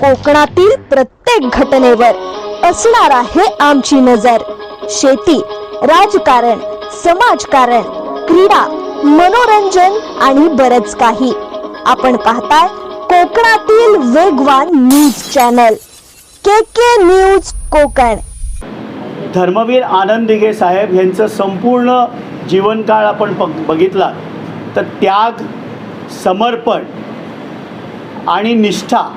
कोकणातील प्रत्येक घटनेवर असणार आहे आमची नजर. शेती राजकारण समाजकारण क्रीडा मनोरंजन आणि बरच काही. आपण पाहताय कोकणातील वेगवान news channel. K K news Konkan. Dharmaveer Anand Dighe Saheb यांचं संपूर्ण जीवनकाळ आपण बघ बघितला. तर त्याग समर्पण आणि निष्ठा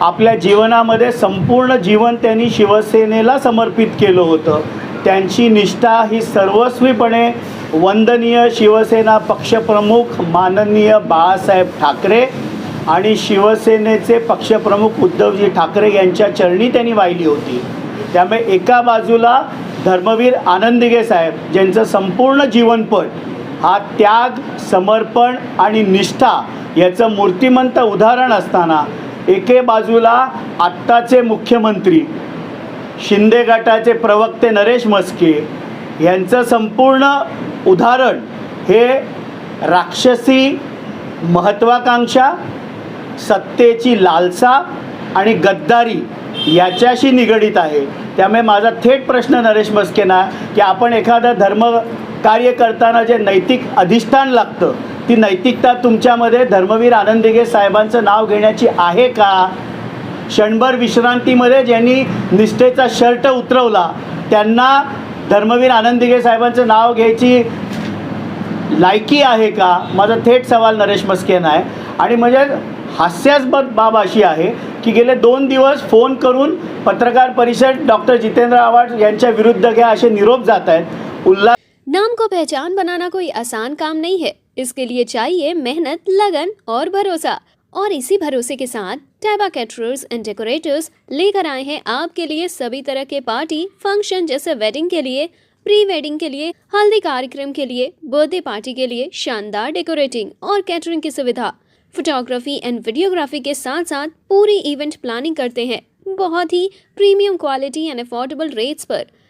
आपल्या जीवनामध्ये संपूर्ण जीवन त्यांनी शिवसेनेला समर्पित केलं होतं. त्यांची निष्ठा ही सर्वस्वीपणे वंदनीय शिवसेना पक्षप्रमुख माननीय बाळासाहेब ठाकरे आणि शिवसेनेचे पक्षप्रमुख उद्धवजी ठाकरे यांच्या चरणी त्यांनी वाहिली होती. त्यामुळे एका बाजूला धर्मवीर आनंदिगे साहेब ज्यांचं संपूर्ण जीवनपट हा त्याग समर्पण आणि निष्ठा याचं मूर्तिमंत उदाहरण असताना एके बाजूला आत्ताचे मुख्यमंत्री शिंदे गटाचे प्रवक्ते नरेश मस्के यांचं संपूर्ण उदाहरण हे राक्षसी महत्त्वाकांक्षा सत्तेची लालसा आणि गद्दारी याच्याशी निगडीत आहे. त्यामुळे माझा थेट प्रश्न नरेश मस्केना की आपण एखादं धर्म कार्य करताना जे नैतिक अधिष्ठान लागतं ती नैतिकता तुमच्यामध्ये धर्मवीर आनंदिगे साहेबांचं नाव घेण्याची आहे का? क्षणभर विश्रांतीमध्ये ज्यांनी निष्ठेचा शर्ट उतरवला त्यांना धर्मवीर आनंदिगे साहेबांचं नाव घ्यायची लायकी आहे का? माझा थेट सवाल नरेश मस्केन आहे. आणि म्हणजे हास्यास्पद बाब अशी आहे की गेले दोन दिवस फोन करून पत्रकार परिषद डॉक्टर जितेंद्र आव्हाड यांच्या विरुद्ध घ्या असे निरोप जात आहेत. उल्हास नाम को पहचान बनाना कोई आसान काम नहीं है। इसके लिए चाहिए मेहनत, लगन और भरोसा। और इसी भरोसे के साथ टैबा कैटरर्स एंड डेकोरेटर्स लेकर आए हैं आपके लिए सभी तरह के पार्टी फ़ंक्शन जैसे वेडिंग के लिए प्री वेडिंग के लिए, हल्दी कार्यक्रम के लिए बर्थडे पार्टी के लिए शानदार डेकोरेटिंग और कैटरिंग की सुविधा। फोटोग्राफी एंड वीडियोग्राफी के साथ साथ पूरी इवेंट प्लानिंग करते हैं। बहुत ही premium quality and affordable rates per.